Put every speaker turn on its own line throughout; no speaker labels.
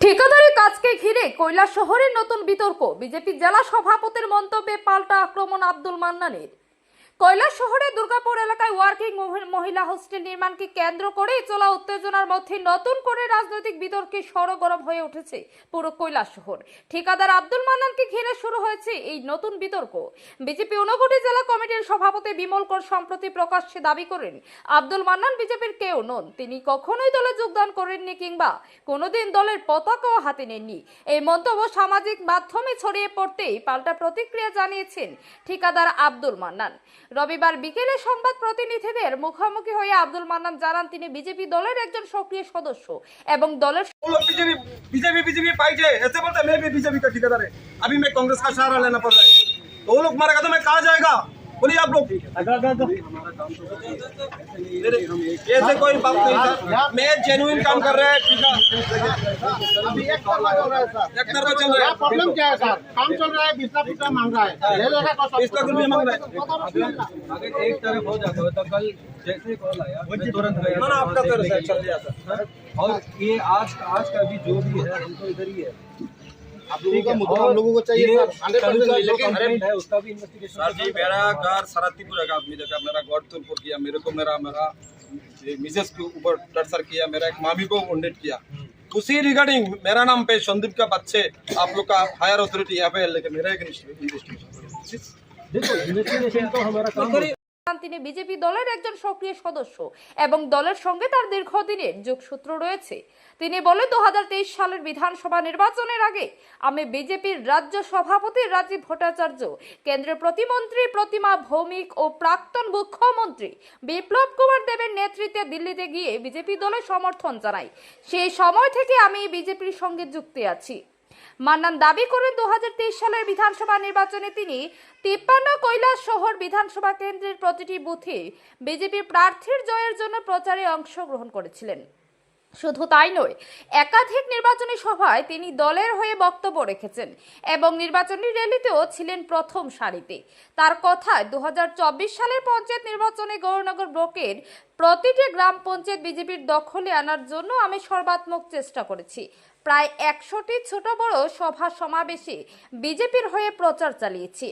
ঠিকাদারি কাজকে ঘিরে কৈলাস শহরের নতুন বিতর্ক। বিজেপি জেলা সভাপতির মন্তব্যে পাল্টা আক্রমণ আব্দুল মান্নানের। কৈলাস শহরে দুর্গাপুর এলাকায় ওয়ার্কিং মহি- মহিলা হোস্টেল নির্মাণকে কেন্দ্র করে চলা উত্তেজনার মধ্যে নতুন করে রাজনৈতিক বিতর্কে সরগরম হয়ে উঠেছে পুরো কৈলাস শহর। ঠিকাদার আব্দুল মান্নানকে ঘিরে শুরু হয়েছে এই নতুন বিতর্ক। বিজেপি ঊনকোটি জেলা কমিটির সভাপতি বিমল কর সম্প্রতি প্রকাশ্যে দাবি করেন, আব্দুল মান্নান বিজেপির কেউ নন। তিনি কখনোই দলে যোগদান করেননি কিংবা কোনোদিন দলের পতাকাও হাতে নেননি। এই মন্তব্য সামাজিক মাধ্যমে ছড়িয়ে পড়তেই পাল্টা প্রতিক্রিয়া জানিয়েছেন ঠিকাদার আব্দুল মান্নান। রবিবার বিকেলে সংবাদ প্রতিনিধিদের মুখোমুখি হয়ে আব্দুল মান্নান জানান তিনি বিজেপি দলের একজন সক্রিয় সদস্য এবং দলের
वो लोग बीजेपी बीजेपी बीजेपी पाई है ऐसे बोलते हैं, मैं भी बीजेपी का ठेकेदार है अभी मैं कांग्रेस का सहारा लेना पड़ रहा है तो वो लोग मारेगा तो मैं कहाँ जाएगा बोलिए आप लोग। ऐसे कोई बात नहीं सर। मैं जेन्युइन काम कर रहा है है?
है सर।
है।
प्रॉब्लम क्या है सर? काम चल रहा है बिस्ता पिस्ता मांग रहा है। ले लेगा
बीस लाख रुपये मांग रहा है।
अगर एक तरफ़ हो जाता है तो कल जैसे कॉल आया तुरंत गया
आपका रिज़ल्ट चल गया सर।
सर। और ये आज आज का भी जो भी है हम तो इधर ही है।
आप लोगों का मुद्दा हम लोगों को चाहिए सर
जो
लेकिन
उसका भी
सर जी मेरा घर सरातीपुर का आदमी देखा मेरा गौरतुलपुर किया मेरे को मेरा मेरा मिसेस के ऊपर टर्सर किया मेरा एक मामी को किया। उसी रिगार्डिंग मेरा नाम पे संदीप का बच्चे आप लोग का हायर अथॉरिटी यहाँ पे लेके मेरा एक इन्वेस्टिगेशन
देखो इन्वेस्टिगेशन तो हमारा काम है
তিনি বিজেপি দলের একজন সক্রিয় সদস্য এবং দলের সঙ্গে তার দীর্ঘদিনের যোগসূত্র রয়েছে। তিনি বলেন দু সালের বিধানসভা নির্বাচনের আগে আমি বিজেপির রাজ্য সভাপতি রাজীব ভট্টাচার্য, কেন্দ্রের প্রতিমন্ত্রী প্রতিমা ভৌমিক ও প্রাক্তন মুখ্যমন্ত্রী বিপ্লব কুমার দেবের নেতৃত্বে দিল্লিতে গিয়ে বিজেপি দলের সমর্থন জানাই। সেই সময় থেকে আমি বিজেপির সঙ্গে যুক্ত আছি। মান্নান দাবি করেন দু হাজার তেইশ সালের বিধানসভা নির্বাচনে তিনি তিপ্পান্ন কৈলাস শহর বিধানসভা কেন্দ্রের প্রতিটি বুথে বিজেপি প্রার্থীর জয়ের জন্য প্রচারে অংশগ্রহণ করেছিলেন। শুধু তাই নয়, একাধিক নির্বাচনী সভায় তিনি দলের হয়ে বক্তব্য রেখেছেন এবং নির্বাচনী র্যালিতেও ছিলেন প্রথম সারিতে। তার কথায় দু হাজার চব্বিশ সালের পঞ্চায়েত নির্বাচনে গৌরনগর ব্লকের প্রতিটি গ্রাম পঞ্চায়েত বিজেপির দখলে আনার জন্য আমি সর্বাত্মক চেষ্টা করেছি। প্রায় একশোটি ছোট বড় সভা সমাবেশে বিজেপির হয়ে প্রচার চালিয়েছি।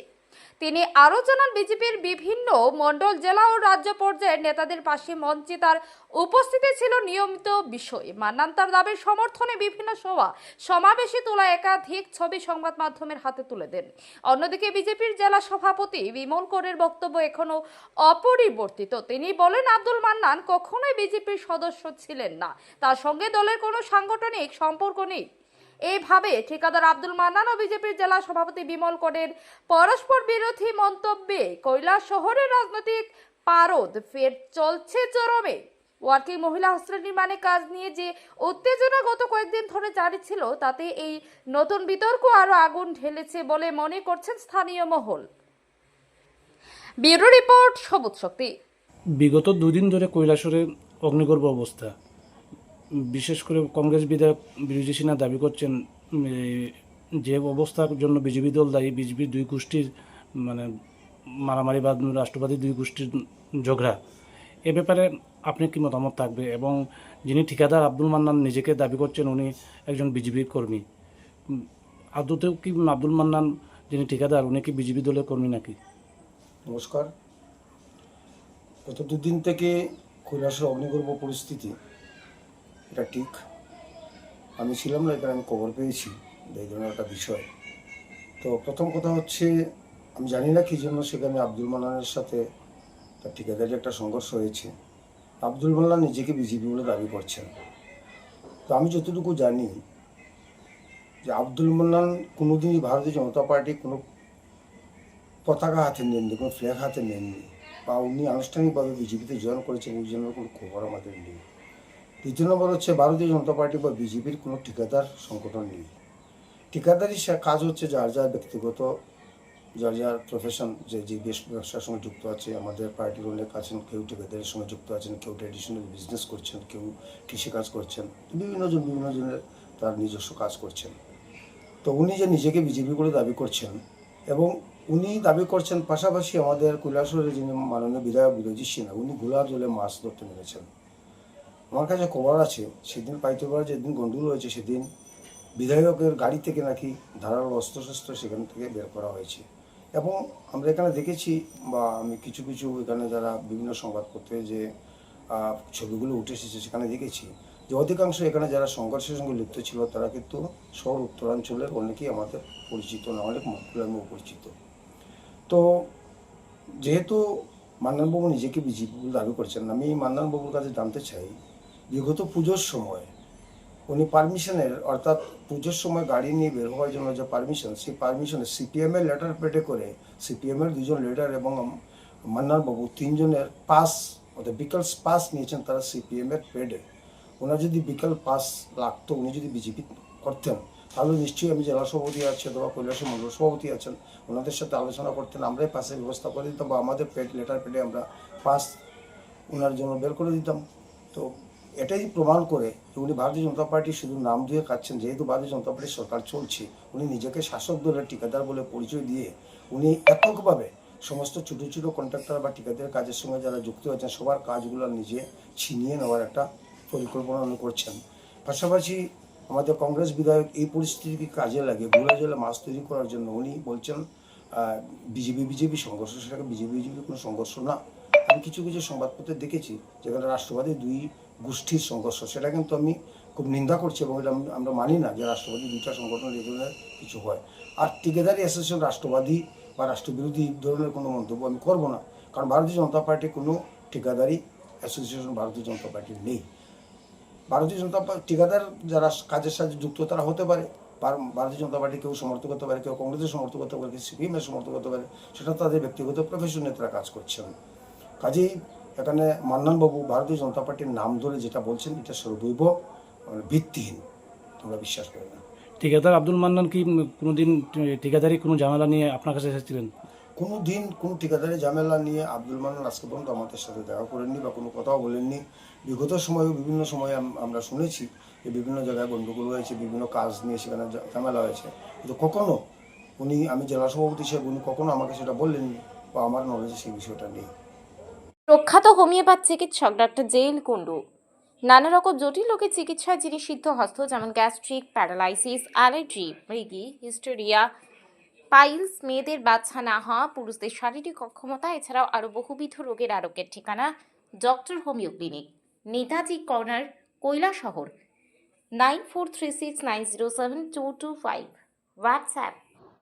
তিনি আরও জানান, বিজেপির বিভিন্ন মণ্ডল, জেলা ও রাজ্য পর্যায়ের নেতাদের পাশে মঞ্চে তার উপস্থিতি ছিল নিয়মিত বিষয়। মান্নান তার দাবির সমর্থনে বিভিন্ন সভা, সমাবেশে তোলা একাধিক ছবি সংবাদ মাধ্যমের হাতে তুলে দেন। অন্যদিকে বিজেপির জেলা সভাপতি বিমল করের বক্তব্য এখনও অপরিবর্তিত। তিনি বলেন, আব্দুল মান্নান কখনোই বিজেপির সদস্য ছিলেন না। তার সঙ্গে দলের কোনো সাংগঠনিক সম্পর্ক নেই। এইভাবে ঠিকাদার আব্দুল মান্নান ও বিজেপির জেলা সভাপতি বিমল কোডের পরস্পর বিরোধী মন্তব্যে কৈলাস শহরের রাজনৈতিক পারদ ফের চলছে চরমে। ওয়ার্কিং মহিলা হোস্টেল নির্মাণে কাজ নিয়ে যে উত্তেজনা গত কয়েকদিন ধরে জারি ছিল, তাতে এই নতুন বিতর্ক আরও আগুন ঢেলেছে বলে মনে করছেন স্থানীয় মহল। ব্যুরো রিপোর্ট, সবুজ শক্তি।
বিগত দুদিন ধরে কৈলাসরে অগ্নিগর্ভ অবস্থা। বিশেষ করে কংগ্রেস বিধায়ক বিরোধী সিনহা দাবি করছেন যে অবস্থার জন্য বিজেপি দল দায়ী, বিজেপি দুই গোষ্ঠীর মানে মারামারি বা রাষ্ট্রবাদী দুই গোষ্ঠীর ঝগড়া। এ ব্যাপারে আপনি কি মতামত থাকবে? এবং যিনি ঠিকাদার আব্দুল মান্নান নিজেকে দাবি করছেন, উনি একজন বিজেপি কর্মী। আদৌতেও কি আব্দুল মান্নান যিনি ঠিকাদার, উনি কি বিজেপি দলের কর্মী নাকি?
নমস্কার। গত দুদিন থেকে কৈলাসের অগ্নিগর্ভ পরিস্থিতি এটা ঠিক। আমি ছিলাম না, এখানে আমি খবর পেয়েছি এই ধরনের একটা বিষয়। তো প্রথম কথা হচ্ছে, আমি জানি না কি জন্য সেখানে আব্দুল মান্নানের সাথে তার ঠিকাদারি একটা সংঘর্ষ হয়েছে। আব্দুল মান্নান নিজেকে বিজেপি বলে দাবি করছেন। তো আমি যতটুকু জানি যে আব্দুল মান্নান কোনোদিনই ভারতীয় জনতা পার্টি কোনো পতাকা হাতে নেননি, কোনো ফ্ল্যাগ হাতে নেননি, বা উনি আনুষ্ঠানিকভাবে বিজেপিতে জয়েন করেছেন, এই জন্য কোনো খবর আমাদের নেই। দ্বিতীয় নম্বর হচ্ছে ভারতীয় জনতা পার্টি বা বিজেপির কোনো ঠিকাদার সংগঠন নেই। ঠিকাদারি কাজ হচ্ছে যার যার ব্যক্তিগত, যার যার প্রফেশন যে যে ব্যবসার সঙ্গে যুক্ত আছে, আমাদের পার্টির অনেক আছেন, কেউ ঠিকাদারের সঙ্গে যুক্ত আছেন, কেউ ট্র্যাডিশনাল বিজনেস করছেন, কেউ কৃষিকাজ করছেন, বিভিন্ন জন, বিভিন্ন জনের তার নিজস্ব কাজ করছেন। তো উনি যে নিজেকে বিজেপি বলে দাবি করছেন এবং উনি দাবি করছেন পাশাপাশি আমাদের কৈলাসরের যিনি মাননীয় বিধায়ক বিরোধী সিনহা উনি গোলা জলে মাছ ধরতে নেমেছেন। আমার কাছে খবর আছে, সেদিন পাইতে পারে যেদিন গন্ডুল হয়েছে সেদিন বিধায়কের গাড়ি থেকে নাকি ধারালো অস্ত্রশস্ত্র সেখান থেকে বের করা হয়েছে। এবং আমরা এখানে দেখেছি বা আমি কিছু কিছু এখানে যারা বিভিন্ন সংবাদপত্রে যে ছবিগুলো উঠে এসেছে সেখানে দেখেছি যে অধিকাংশ এখানে যারা সংঘর্ষের সঙ্গে লিপ্ত ছিল তারা কিন্তু শহর উত্তরাঞ্চলের অনেকেই আমাদের পরিচিত না, অনেক মুখগুলো পরিচিত। তো যেহেতু মান্নানবাবু নিজেকে বিজেপি দাবি করছেন, আমি মান্নানবাবুর কাছে জানতে চাই বিগত পুজোর সময় উনি পারমিশনের, অর্থাৎ পুজোর সময় গাড়ি নিয়ে বের হওয়ার জন্য যে পারমিশন, সেই পারমিশনে সিপিএমের লেটার পেটে করে সিপিএমের দুজন লিডার এবং মান্নানবাবু তিনজনের পাস অর্থাৎ বিকল্প পাস নিয়েছেন তারা সিপিএমের পেডে ওনার যদি বিকল্প পাস লাগতো, উনি যদি বিজেপি করতেন, তাহলে নিশ্চয়ই আমি জেলা সভাপতি আছে অথবা কৈলাসের মন্ডল সভাপতি আছেন, ওনাদের সাথে আলোচনা করতেন, আমরাই পাসের ব্যবস্থা করে দিতাম বা আমাদের পেড লেটার পেডে আমরা পাস ওনার জন্য বের করে দিতাম। তো এটাই প্রমাণ করে উনি ভারতীয় জনতা পার্টি শুধু নাম দিয়ে খাচ্ছেন, যেহেতু ভারতীয় জনতা পার্টির সরকার চলছে, উনি নিজেকে শাসক দলের ঠিকাদার বলে পরিচয় দিয়ে উনি এককভাবে সমস্ত ছোটো ছোটো কন্ট্রাক্টর বা ঠিকাদারের কাজের সঙ্গে যারা যুক্ত আছেন, সবার কাজগুলো নিজে ছিনিয়ে নেওয়ার একটা পরিকল্পনা উনি করছেন। পাশাপাশি আমাদের কংগ্রেস বিধায়ক এই পরিস্থিতিকে কাজে লাগে? ভুলে জলে মাছ তৈরি করার জন্য উনি বলছেন বিজেপি বিজেপি সংঘর্ষ, সেটাকে বিজেপি বিজেপি কোনো সংঘর্ষ না। আমি কিছু কিছু সংবাদপত্রে দেখেছি, যেখানে রাষ্ট্রবাদী দুই গোষ্ঠীর সংঘর্ষ, সেটা কিন্তু আমি খুব নিন্দা করছি এবং এটা আমরা মানি না যে রাষ্ট্রবাদী দুইটা সংগঠন ধরনের কিছু হয়। আর টিকেদারি অ্যাসোসিয়েশন রাষ্ট্রবাদী বা রাষ্ট্রবিরোধী ধরনের কোনো মন্তব্য আমি করব না, কারণ ভারতীয় জনতা পার্টি কোনো ঠিকাদারি অ্যাসোসিয়েশন ভারতীয় জনতা পার্টির নেই। ভারতীয় জনতা পার্টি ঠিকাদার যারা কাজের সাথে যুক্ত, তারা হতে পারে। ভারতীয় জনতা পার্টি কেউ সমর্থন করতে পারে, কেউ কংগ্রেসের সমর্থন করতে পারে, কেউ সিপিএমের সমর্থন করতে পারে, সেটা তাদের ব্যক্তিগত প্রফেশনে তারা কাজ করছেন। কাজেই এখানে মান্নানবাবু ভারতীয় জনতা পার্টির নাম ধরে যেটা বলছেন এটা সর্বৈব মানে ভিত্তিহীন। তোমরা বিশ্বাস করে না।
ঠিকাদার আব্দুল মান্নান কি উম, কোনোদিন ঠিকাদারি কোনো ঝামেলা নিয়ে আপনার কাছে এসেছিলেন?
কোনো দিন কোনো ঠিকাদারি ঝামেলা নিয়ে আব্দুল মান্নান আজকে পর্যন্ত আমাদের সাথে দেখা করেননি বা কোনো কথাও বলেননি। বিগত সময়ে বিভিন্ন সময়ে আমরা শুনেছি যে বিভিন্ন জায়গায় গণ্ডগোল হয়েছে বিভিন্ন কাজ নিয়ে সেখানে ঝামেলা হয়েছে। কিন্তু কখনো উনি আমি জেলা সভাপতি হিসেবে উনি কখনো আমাকে সেটা বললেননি বা আমার নলেজে সেই বিষয়টা নেই।
প্রখ্যাত হোমিওপ্যাথ চিকিৎসক ডক্টর জেইল কুন্ডু নানা রকম জটিল রোগের চিকিৎসায় যিনি সিদ্ধহস্ত, যেমন গ্যাস্ট্রিক, প্যারালাইসিস, অ্যালার্জি, মৃগী, হিস্টোরিয়া, পাইলস, মেয়েদের বাচ্চা না হওয়া, পুরুষদের শারীরিক অক্ষমতা, এছাড়াও আরও বহুবিধ রোগের আরোগ্যের ঠিকানা doctor homeo clinic, Netaji corner, Kaila শহর। Nine four three six nine zero seven two two five. WhatsApp.